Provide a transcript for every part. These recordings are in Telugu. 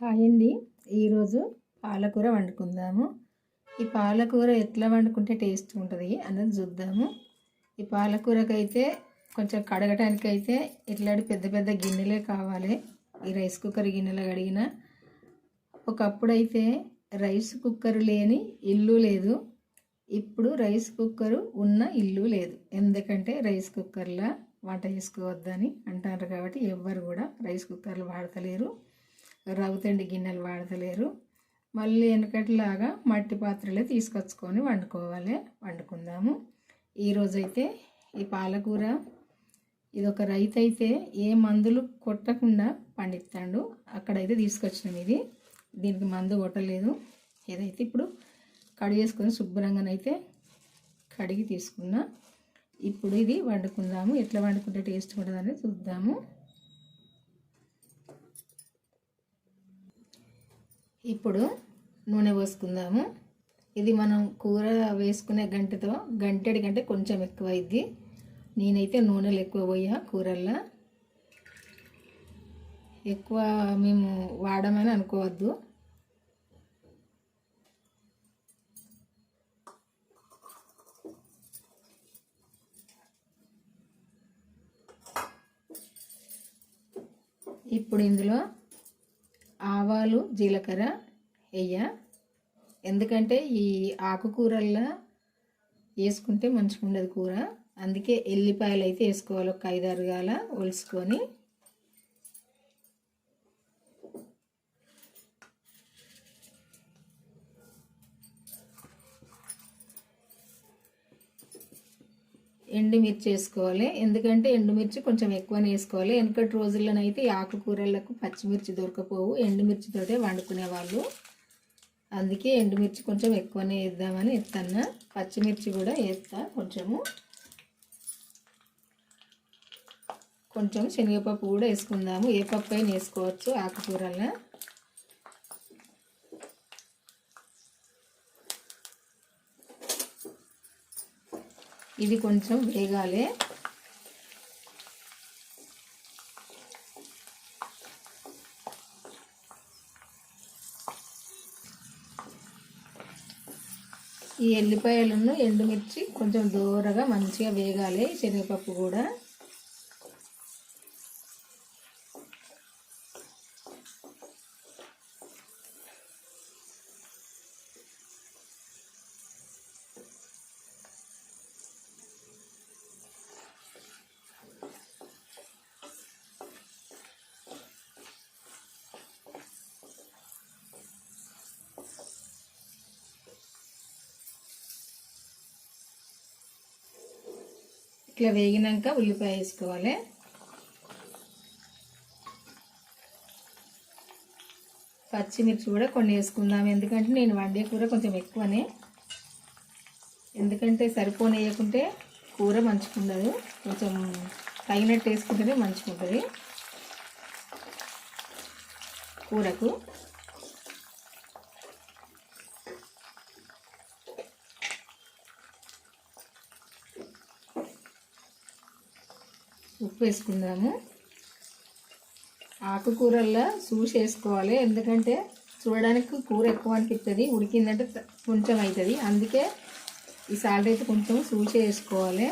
హాయ్ అండి ఈరోజు పాలకూర వండుకుందాము. ఈ పాలకూర ఎట్లా వండుకుంటే టేస్ట్ ఉంటుంది అన్నది చూద్దాము. ఈ పాలకూరకైతే కొంచెం కడగటానికి అయితే ఇట్లాంటి పెద్ద పెద్ద గిన్నెలే కావాలి. ఈ రైస్ కుక్కర్ గిన్నెలు కడిగిన ఒకప్పుడు అయితే రైస్ కుక్కర్ లేని ఇల్లు లేదు. ఇప్పుడు రైస్ కుక్కర్ ఉన్న ఇల్లు లేదు. ఎందుకంటే రైస్ కుక్కర్లో వంట చేసుకోవద్దని అంటారు కాబట్టి ఎవ్వరు కూడా రైస్ కుక్కర్లు వాడతలేరు. రవ్వుతండి గిన్నెలు వాడతలేరు. మళ్ళీ వెనకటిలాగా మట్టి పాత్రలే తీసుకొచ్చుకొని వండుకోవాలి. వండుకుందాము. ఈరోజైతే ఈ పాలకూర ఇది ఒక రైతు అయితే ఏ మందులు కొట్టకుండా పండిస్తాడు అక్కడైతే తీసుకొచ్చినాం ఇది. దీనికి మందు కొట్టలేదు. ఏదైతే ఇప్పుడు కడిగేసుకొని శుభ్రంగానైతే కడిగి తీసుకున్నా. ఇప్పుడు ఇది వండుకుందాము. ఎట్లా వండుకుంటే టేస్ట్ ఉంటుందని చూద్దాము. ఇప్పుడు నూనె పోసుకుందాము. ఇది మనం కూర వేసుకునే గంటతో గంటెడి కంటే కొంచెం ఎక్కువ అయింది నేనైతే నూనెలు ఎక్కువ పోయా కూరల్లో. ఎక్కువ మేము వాడమని అనుకోవద్దు. ఇప్పుడు ఇందులో ఆవాలు జీలకర్ర వెయ్య ఎందుకంటే ఈ ఆకుకూరల్లో వేసుకుంటే మంచిగా ఉండదు కూర. అందుకే ఎల్లిపాయలు అయితే వేసుకోవాలి ఒక ఐదారు గాల ఒలుసుకొని. ఎండుమిర్చి వేసుకోవాలి. ఎందుకంటే ఎండుమిర్చి కొంచెం ఎక్కువనే వేసుకోవాలి. వెనకటి రోజుల్లోనైతే ఆకుకూరలకు పచ్చిమిర్చి దొరకపోవు ఎండుమిర్చితోటే వండుకునే వాళ్ళు. అందుకే ఎండుమిర్చి కొంచెం ఎక్కువనే వేద్దామని ఎత్తన్నా. పచ్చిమిర్చి కూడా వేస్తా కొంచెము. కొంచెం శనగపప్పు కూడా వేసుకుందాము. ఏ పప్పు అయినా వేసుకోవచ్చు ఆకుకూరల్లో ఇది కొంచెం వేగాలి. ఈ ఎల్లిపాయలను ఎండుమిర్చి కొంచెం దూరగా మంచిగా వేగాలి శనగపప్పు కూడా. ఇట్లా వేగినాక ఉల్లిపాయ వేసుకోవాలి. పచ్చిమిర్చి కూడా కొన్ని వేసుకుందాం. ఎందుకంటే నేను వండే కూర కొంచెం ఎక్కువనే. ఎందుకంటే సరిపోనేయకుంటే కూర మంచుకుండదు కొంచెం తగినట్టు వేసుకుంటేనే మంచుకుంటుంది కూరకు ఉప్పు వేసుకుందాము. ఆకుకూరల్లో చూసి వేసుకోవాలి. ఎందుకంటే చూడడానికి కూర ఎక్కువ అనిపిస్తుంది ఉడికిందంటే కొంచెం అవుతుంది అందుకే ఈ సాల్ట్ అయితే కొంచెం సూసి వేసుకోవాలి.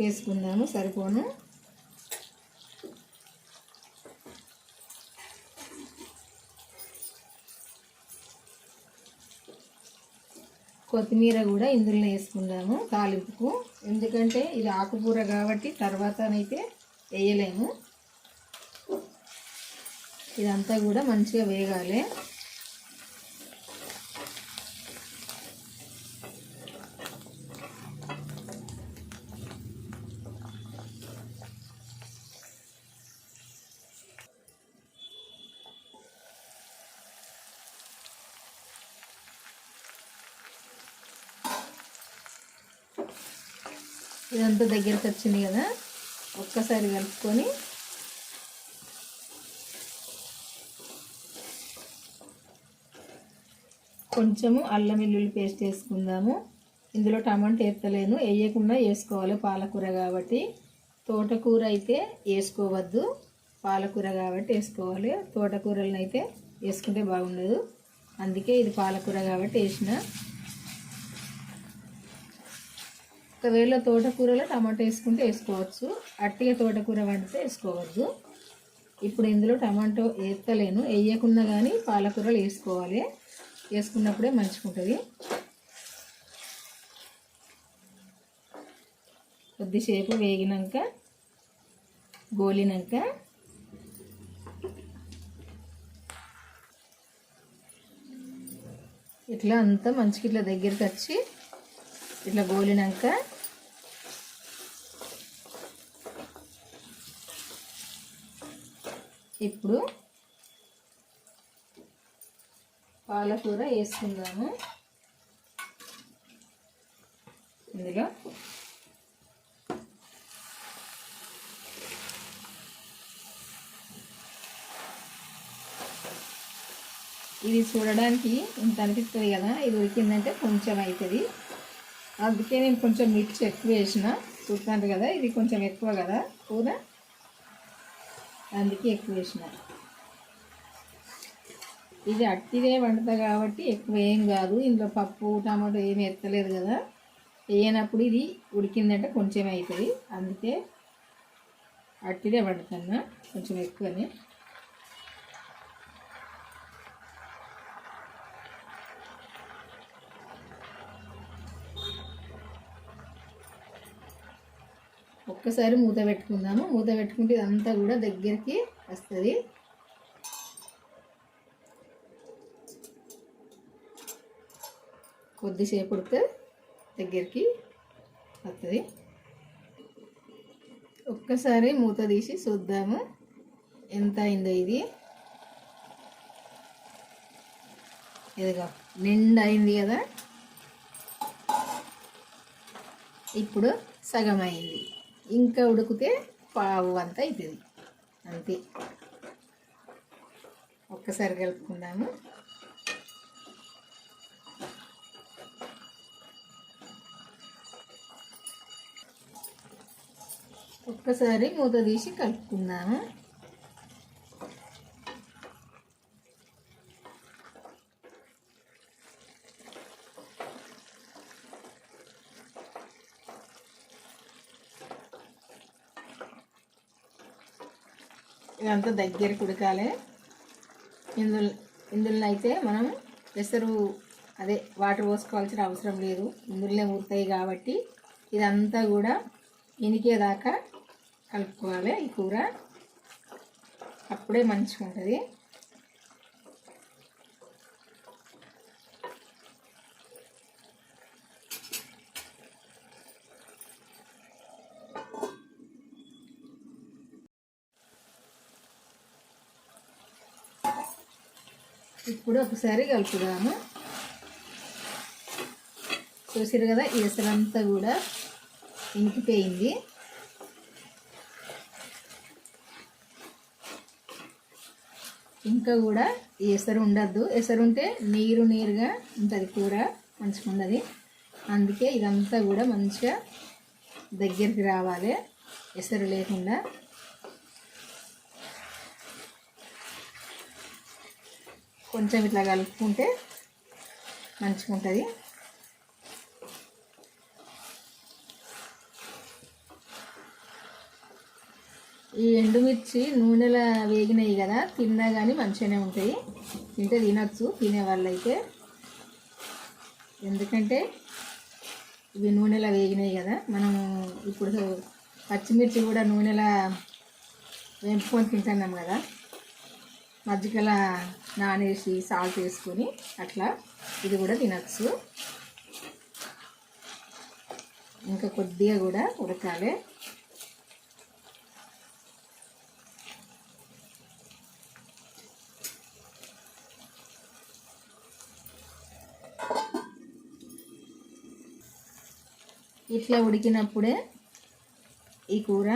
పసుపు వేసుకుందాము సరిపోను? కొత్తిమీర కూడా ఇందులో వేసుకుందాము తాలింపుకు. ఎందుకంటే ఇది ఆకుకూర కాబట్టి తర్వాతనైతే వేయలేము. ఇదంతా కూడా మంచిగా వేగాలి. ఇదంతా దగ్గరికి వచ్చింది కదా ఒక్కసారి కలుపుకొని కొంచెము అల్లం వెల్లుల్లి పేస్ట్ వేసుకుందాము. ఇందులో టమాటా వేస్తలేను వేయకుండా వేసుకోవాలి పాలకూర కాబట్టి. తోటకూర అయితే వేసుకోవద్దు పాలకూర కాబట్టి వేసుకోవాలి. తోటకూరలను అయితే వేసుకుంటే బాగుండదు. అందుకే ఇది పాలకూర కాబట్టి వేసిన ఒకవేళ తోటకూరలో టమాటా వేసుకుంటే వేసుకోవచ్చు. అట్టిగా తోటకూర వండితే వేసుకోవద్దు. ఇప్పుడు ఇందులో టమాటో వేస్తలేను వేయకుండా కానీ పాలకూరలు వేసుకోవాలి. వేసుకున్నప్పుడే మంచిగుంటుంది. కొద్దిసేపు వేగినాక గోలినాక ఇట్లా అంతా మంచిగా ఇట్లా దగ్గరికి వచ్చి ఇట్లా గోలినాక ఇప్పుడు పాలకూర వేసుకుందాము. ఇందులో ఇది చూడడానికి ఇంత అనిపిస్తుంది కదా ఇది ఉడికిందంటే కొంచెం అవుతుంది అందుకే నేను కొంచెం మిర్చి ఎక్కువ వేసిన. చూస్తాను కదా ఇది కొంచెం ఎక్కువ కదా కూర? అందుకే ఎక్కువ వేసిన. ఇది అట్టిదే వండుతా కాబట్టి ఎక్కువ ఏం కాదు. ఇందులో పప్పు టమాటో ఏమి ఎత్తలేదు కదా. వేయనప్పుడు ఇది ఉడికిందంటే కొంచెం అవుతుంది అందుకే అట్టిదే వండుతున్నా కొంచెం ఎక్కువనే. ఒక్కసారి మూత పెట్టుకుందాము. మూత పెట్టుకుంటే ఇదంతా కూడా దగ్గరికి వస్తుంది. కొద్దిసేపు ఉడితే దగ్గరికి వస్తుంది. ఒక్కసారి మూత తీసి చూద్దాము. ఎంత అయిందో ఇది. ఇదిగో నిండా అయింది కదా. ఇప్పుడు సగం అయింది. ఇంకా ఉడికితే పావు అంత అవుతుంది అంతే. ఒక్కసారి కలుపుకుందాము. ఒక్కసారి మూత తీసి కలుపుకుందాము. ఇదంతా దగ్గర ఉడకాలి ఇందులో ఇందులో అయితే మనం పెసరు అదే వాటర్ పోసుకోవాల్సిన అవసరం లేదు. ఇందులోనే ఉడతాయి కాబట్టి ఇదంతా కూడా ఇనికేదాకా కలుపుకోవాలి. ఈ కూర అప్పుడే మంచిగా ఉంటుంది ఇప్పుడు ఒకసారి కలుపుదాము. చూసారు కదా ఎసరంతా కూడా ఇంకిపోయింది. ఇంకా కూడా ఎసరు ఉండద్దు. ఎసరు ఉంటే నీరు నీరుగా ఉంటుంది కూర మంచిగా ఉండదు. అందుకే ఇదంతా కూడా మంచిగా దగ్గరికి రావాలి. ఎసరు లేకుండా. కొంచెం ఇట్లా కలుపుకుంటే మంచిగా ఉంటుంది ఈ ఎండుమిర్చి నూనెలో వేగినాయి కదా తిన్నా కానీ మంచిగానే ఉంటాయి. తింటే తినచ్చు తినే వాళ్ళైతే. ఎందుకంటే ఇవి నూనెలో వేగినాయి కదా మనము ఇప్పుడు పచ్చిమిర్చి కూడా నూనెలో వేపుకొని తింటున్నాం కదా. మజ్జిగల నానేసి సాల్ట్ వేసుకొని అట్లా ఇది కూడా తినచ్చు. ఇంకా కొద్దిగా కూడా ఉడకాలి. ఇట్లా ఉడికినప్పుడే ఈ కూర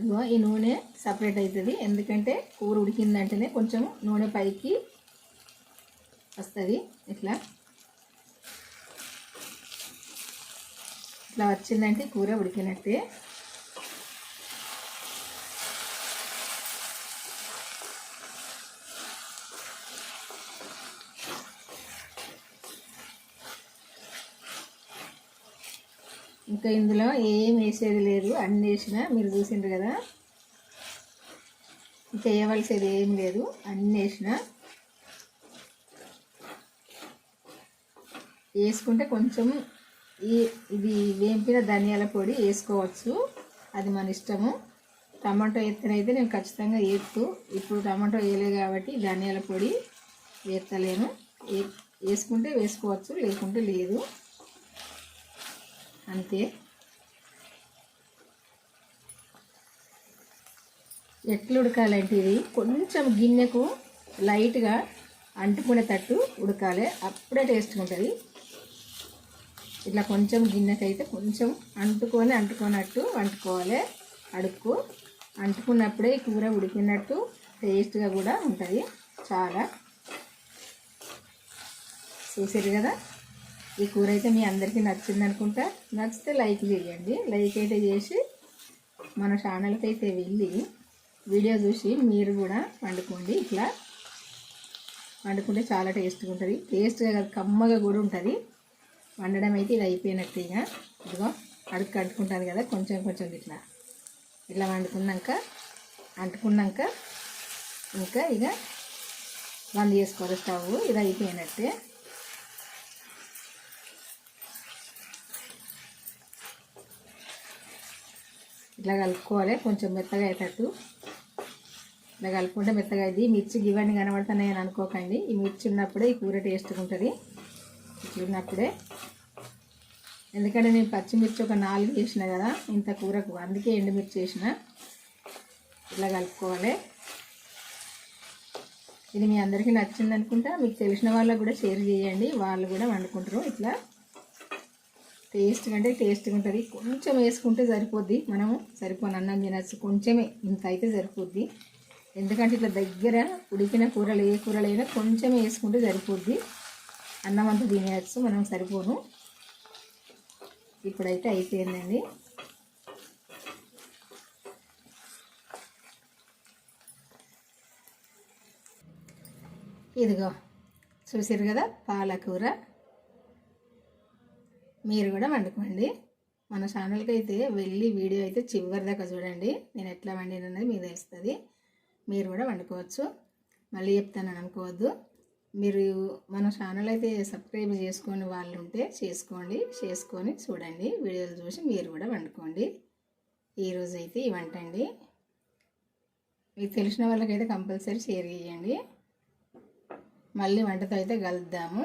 ఇదిగో ఈ నూనె సపరేట్ అవుతుంది ఎందుకంటే కూర ఉడికిందంటేనే కొంచెం నూనె పైకి వస్తుంది. ఇట్లా. ఇట్లా వచ్చిందంటే కూర ఉడికినట్టే. ఇంకా ఇందులో ఏం వేసేది లేదు. అన్ని వేసిన మీరు చూసిండ్రు కదా. చేయవలసేది ఏం లేదు. అన్ని వేసిన. వేసుకుంటే కొంచెం ఈ ఇది వేంపిన ధనియాల పొడి వేసుకోవచ్చు. అది మన ఇష్టము. టమాటో ఎత్తనైతే నేను ఖచ్చితంగా వేస్తూ ఇప్పుడు టమాటో వేయలేదు కాబట్టి ధనియాల పొడి వేస్తలేను వే- వేసుకుంటే వేసుకోవచ్చు లేకుంటే లేదు. అంతే. ఎట్లా ఉడకాలంటే ఇది కొంచెం గిన్నెకు లైట్గా అంటుకునేటట్టు ఉడకాలి. అప్పుడే టేస్ట్గా ఉంటుంది. ఇట్లా కొంచెం గిన్నెకైతే కొంచెం అంటుకొని అంటుకున్నట్టు వంటుకోవాలి అడుక్కు. అంటుకున్నప్పుడే కూర ఉడికినట్టు టేస్ట్గా కూడా ఉంటుంది. చాలా. చూసారు కదా? ఈ కూర అయితే మీ అందరికీ నచ్చింది అనుకుంటా. నచ్చితే లైక్ చేయండి. లైక్ అయితే చేసి మన ఛానల్కి అయితే వెళ్ళి వీడియో చూసి మీరు కూడా వండుకోండి. ఇట్లా వండుకుంటే చాలా టేస్ట్గా ఉంటుంది. టేస్ట్గా కాదు కమ్మగా కూడా ఉంటుంది. వండడం అయితే ఇది అయిపోయినట్టు ఇక. ఇదిగో అడుక్కు అంటుకుంటుంది కదా కొంచెం కొంచెం ఇట్లా. ఇట్లా వండుకున్నాక అంటుకున్నాక ఇంకా ఇక బంద్ చేసుకోవాలి స్టవ్. ఇది అయిపోయినట్టే. ఇట్లా కలుపుకోవాలి. కొంచెం మెత్తగా అయ్యేటట్టు. ఇట్లా కలుపుకుంటే మెత్తగా అయింది మిర్చి ఇవన్నీ కనబడుతున్నాయి అని అనుకోకండి. ఈ మిర్చి ఉన్నప్పుడే ఈ కూర టేస్ట్గా ఉంటుంది. మిర్చి ఉన్నప్పుడే. ఎందుకంటే నేను పచ్చిమిర్చి ఒక నాలుగు వేసిన కదా ఇంత కూరకు. అందుకే ఎండుమిర్చి వేసిన ఇట్లా కలుపుకోవాలి. ఇది మీ అందరికీ నచ్చింది అనుకుంటా మీకు తెలిసిన వాళ్ళకు కూడా షేర్ చేయండి. వాళ్ళు కూడా వండుకుంటారు. ఇట్లా టేస్ట్ అంటే టేస్ట్గా ఉంటుంది. కొంచెం వేసుకుంటే సరిపోద్ది. మనము సరిపోని అన్నం తినచ్చు. కొంచెమే ఇంత అయితే సరిపోద్ది. ఎందుకంటే ఇట్లా దగ్గర ఉడికిన కూరలు ఏ కూరలైనా కొంచెం వేసుకుంటే సరిపోద్ది. అన్నం అంతా తినేయచ్చు. మనం సరిపోను. ఇప్పుడైతే అయిపోయిందండి. ఇదిగో చూసారు కదా పాలకూర. మీరు కూడా వండుకోండి. మన ఛానల్కి అయితే వెళ్ళి వీడియో అయితే చివరి దాకా చూడండి. నేను ఎట్లా వండిన అనేది మీకు తెలుస్తుంది. మీరు కూడా వండుకోవచ్చు. మళ్ళీ చెప్తానని అనుకోవద్దు మీరు మన ఛానల్ అయితే సబ్స్క్రైబ్ చేసుకొని వాళ్ళు ఉంటే చేసుకోండి. చేసుకొని చూడండి. వీడియోలు చూసి మీరు కూడా వండుకోండి. ఈరోజు అయితే ఈ వంట అండి. మీకు తెలిసిన వాళ్ళకైతే కంపల్సరీ షేర్ చేయండి. మళ్ళీ వంటతో అయితే కలుద్దాము.